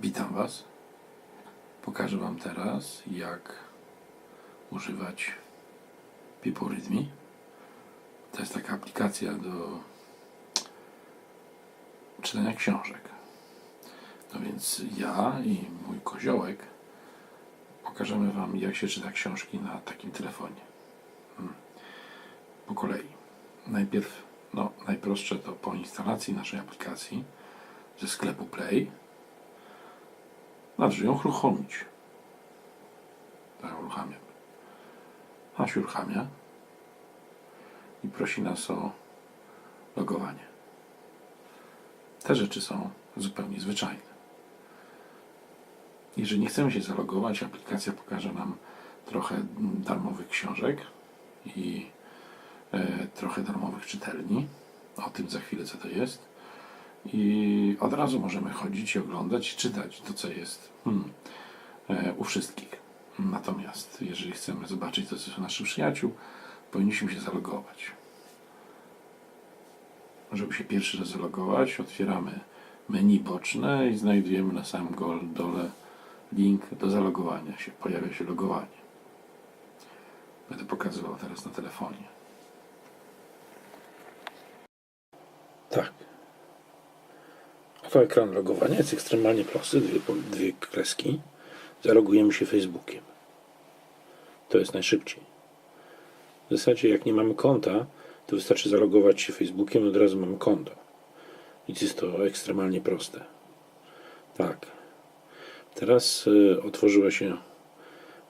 Witam Was. Pokażę Wam teraz, jak używać Piporytmi. To jest taka aplikacja do czytania książek. No więc ja i mój koziołek pokażemy Wam, jak się czyta książki na takim telefonie. Hmm. Po kolei. Najpierw, no, najprostsze to po instalacji naszej aplikacji ze sklepu Play Należy ją uruchomić. Tak, uruchamiam. A się uruchamia i prosi nas o logowanie. Te rzeczy są zupełnie zwyczajne. Jeżeli nie chcemy się zalogować, aplikacja pokaże nam trochę darmowych książek i e, trochę darmowych czytelni. O tym za chwilę, co to jest i od razu możemy chodzić i oglądać i czytać to, co jest hmm, e, u wszystkich. Natomiast jeżeli chcemy zobaczyć to, co jest u naszych przyjaciół, powinniśmy się zalogować. Żeby się pierwszy raz zalogować, otwieramy menu boczne i znajdujemy na samym dole link do zalogowania się. Pojawia się logowanie. Będę pokazywał teraz na telefonie. Tak. Oto ekran logowania jest ekstremalnie prosty, dwie, dwie kreski. Zalogujemy się Facebookiem. To jest najszybciej. W zasadzie jak nie mamy konta, to wystarczy zalogować się Facebookiem i od razu mamy konto. Więc jest to ekstremalnie proste. Tak. Teraz y, otworzyła się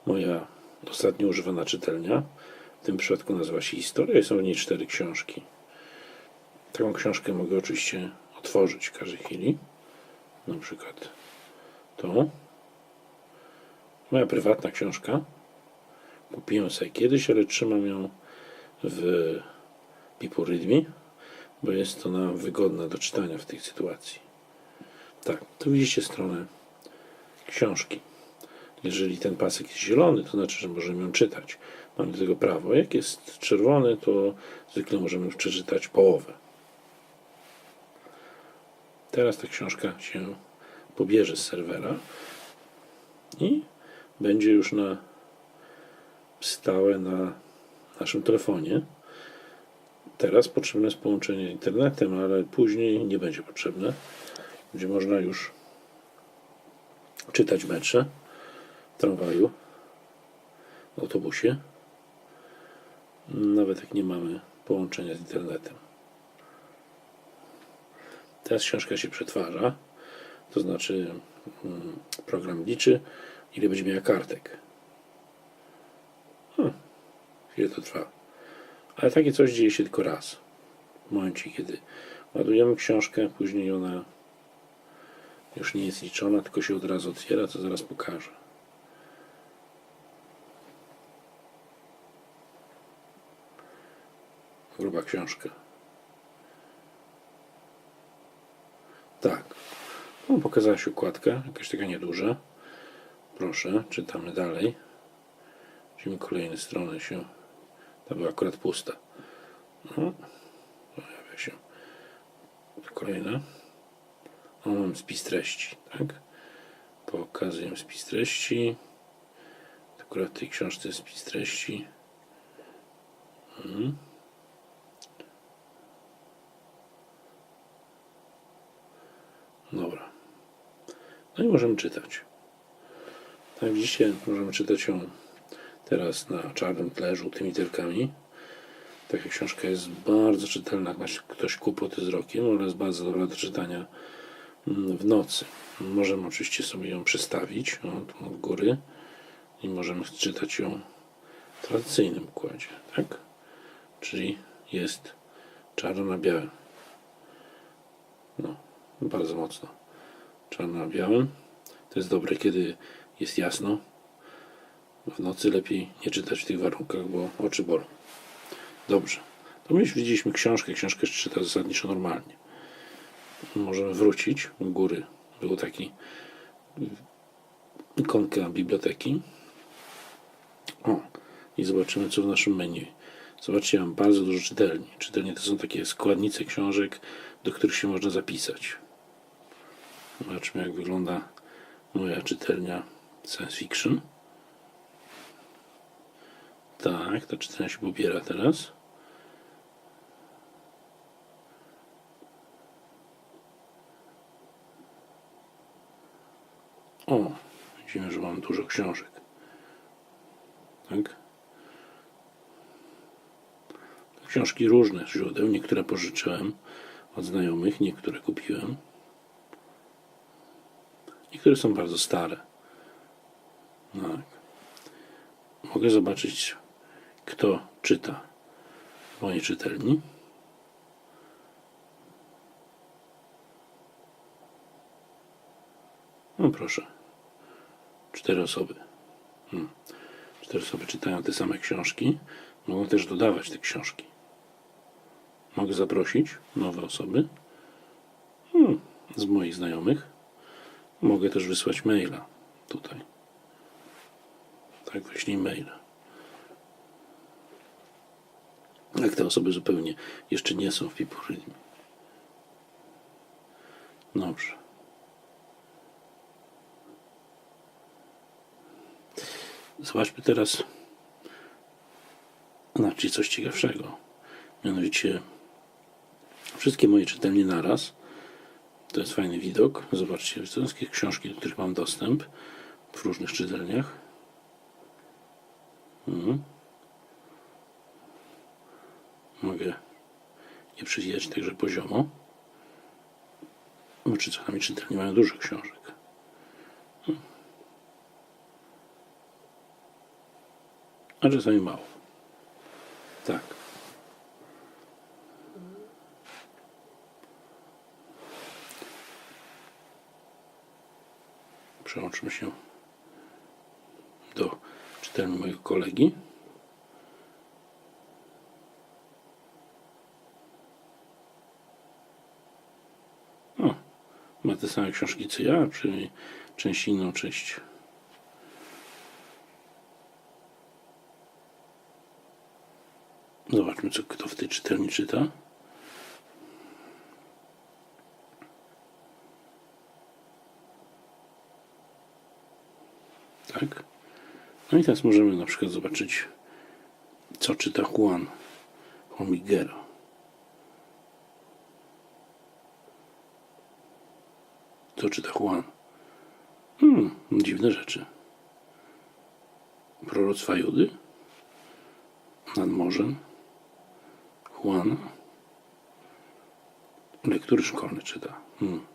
moja ostatnio używana czytelnia. W tym przypadku nazywa się Historia są w niej cztery książki. Taką książkę mogę oczywiście otworzyć w każdej chwili. Na przykład to. Moja prywatna książka. Kupiłem sobie kiedyś, ale trzymam ją w Piporytmie, bo jest ona wygodna do czytania w tej sytuacji. Tak, tu widzicie stronę książki. Jeżeli ten pasek jest zielony, to znaczy, że możemy ją czytać. Mamy do tego prawo. Jak jest czerwony, to zwykle możemy już przeczytać połowę. Teraz ta książka się pobierze z serwera i będzie już na stałe na naszym telefonie. Teraz potrzebne jest połączenie internetem, ale później nie będzie potrzebne. Będzie można już czytać mecze w tramwaju, w autobusie, nawet jak nie mamy połączenia z internetem. Teraz książka się przetwarza, to znaczy mm, program liczy, ile będzie miała kartek. Hmm, to trwa. Ale takie coś dzieje się tylko raz. W momencie, kiedy ładujemy książkę, później ona już nie jest liczona, tylko się od razu otwiera, co zaraz pokażę. Gruba książka. Tak. No, pokazała się układka, jakaś taka nieduża. Proszę, czytamy dalej. Widzimy kolejne strony się. Ta była akurat pusta. No, pojawia się kolejna. O, mam spis treści, tak? Pokazuję spis treści. Akurat w tej książce jest spis treści. Mhm. Dobra. No i możemy czytać. Tak widzicie, możemy czytać ją teraz na czarnym tle, żółtymi literkami. Taka książka jest bardzo czytelna, jak ktoś kłopoty z wzrokiem, ale jest bardzo dobra do czytania mm, w nocy. Możemy oczywiście sobie ją przestawić o, tu od góry i możemy czytać ją w tradycyjnym układzie, tak? Czyli jest czarno na białym. No, bardzo mocno. Czarno na białym. To jest dobre, kiedy jest jasno. W nocy lepiej nie czytać w tych warunkach, bo oczy bolą. Dobrze. To my już widzieliśmy książkę. Książkę czyta zasadniczo normalnie. Możemy wrócić. U góry był taki ikonka biblioteki. O, i zobaczymy, co w naszym menu. Zobaczcie, mam bardzo dużo czytelni. Czytelnie to są takie składnice książek, do których się można zapisać. Zobaczmy, jak wygląda Moja czytelnia science fiction. Tak, ta czytelnia się pobiera teraz. O, widzimy, że mam dużo książek. Tak? Książki różne z źródeł. Niektóre pożyczyłem od znajomych, niektóre kupiłem. Niektóre są bardzo stare. Tak. Mogę zobaczyć, kto czyta w mojej czytelni. No proszę. Cztery osoby. Hmm. Cztery osoby czytają te same książki. Mogą też dodawać te książki. Mogę zaprosić nowe osoby hmm. z moich znajomych. Mogę też wysłać maila tutaj. Tak, wyślij maila. Jak te osoby zupełnie jeszcze nie są w Pipuryzmie. Dobrze. Zobaczmy teraz znaczy coś ciekawszego. Mianowicie wszystkie moje czytelnie naraz. To jest fajny widok. Zobaczcie, to wszystkie książki, do których mam dostęp w różnych czytelniach. Mhm. Mogę je przywijać także poziomo. Bo czasami czytelnie mają dużo książek. a czasami mało. Tak. Przełączmy się do czytelni mojego kolegi. O, ma te same książki co ja, przynajmniej część inną, część Zobaczmy, co kto w tej czytelni czyta. Tak. No i teraz możemy na przykład zobaczyć, co czyta Juan Homigera. Co czyta Juan? Hmm, dziwne rzeczy. Proroctwa Judy nad morzem. Juan. Lektury szkolne czyta. Hmm.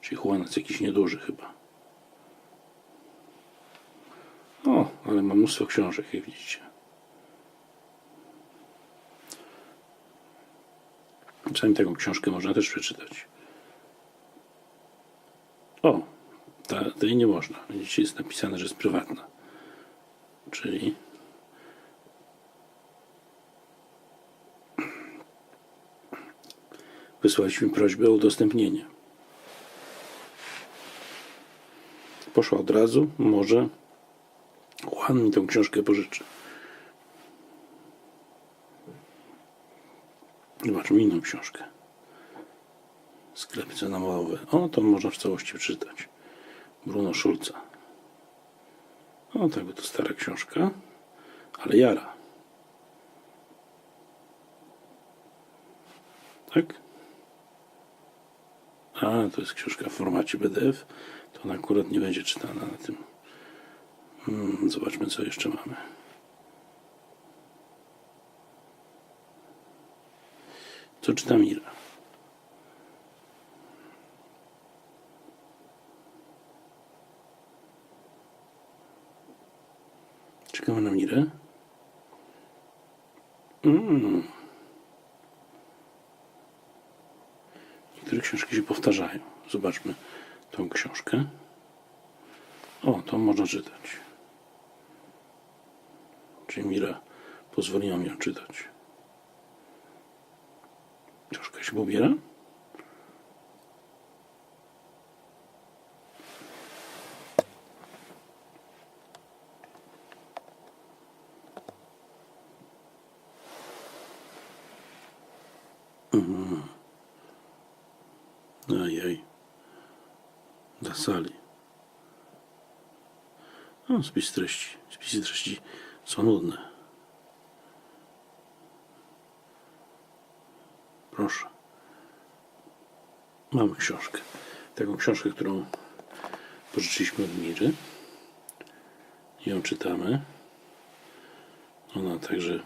Czyli Juan jest jakiś nieduży chyba. O, ale ma mnóstwo książek, jak widzicie. Czasami taką książkę można też przeczytać. O, ta, tej nie można. Widzicie, jest napisane, że jest prywatna. Czyli wysłaliśmy prośbę o udostępnienie. Poszła od razu, może Juan mi tę książkę pożyczy. Zobaczmy inną książkę. Sklepy cenowe. O, to można w całości przeczytać. Bruno Schulza. O, tak by to stara książka, ale jara. Tak? A, to jest książka w formacie PDF. To ona akurat nie będzie czytana na tym. Hmm, zobaczmy, co jeszcze mamy. Co czyta Mira? Czekamy na Mirę. Mm. Niektóre książki się powtarzają. Zobaczmy tą książkę. O, to można czytać. Czyli Mira pozwoliła mi ją czytać. Książka się pobiera? Ajaj. Dla sali. No, spis treści. Spisy treści są nudne. Proszę. Mamy książkę. Taką książkę, którą pożyczyliśmy od Miry. Ją czytamy. Ona także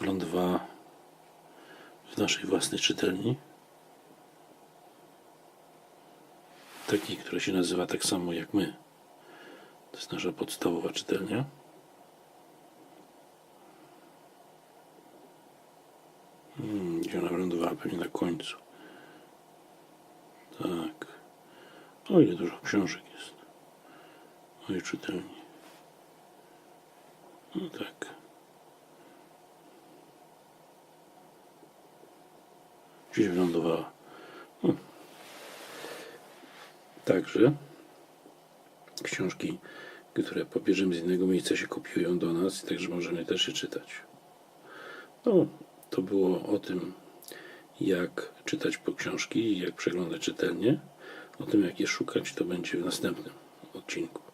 wylądowała w naszej własnej czytelni. Takiej, która się nazywa tak samo jak my. To jest nasza podstawowa czytelnia. Wylądowała? Pewnie na końcu. Tak. O ile dużo książek jest. W mojej czytelni. No tak. Gdzieś wylądowała. No. Także książki, które pobierzemy z innego miejsca się kopiują do nas, także możemy też je czytać. No, to było o tym, jak czytać po książki i jak przeglądać czytelnie. O tym, jak je szukać, to będzie w następnym odcinku.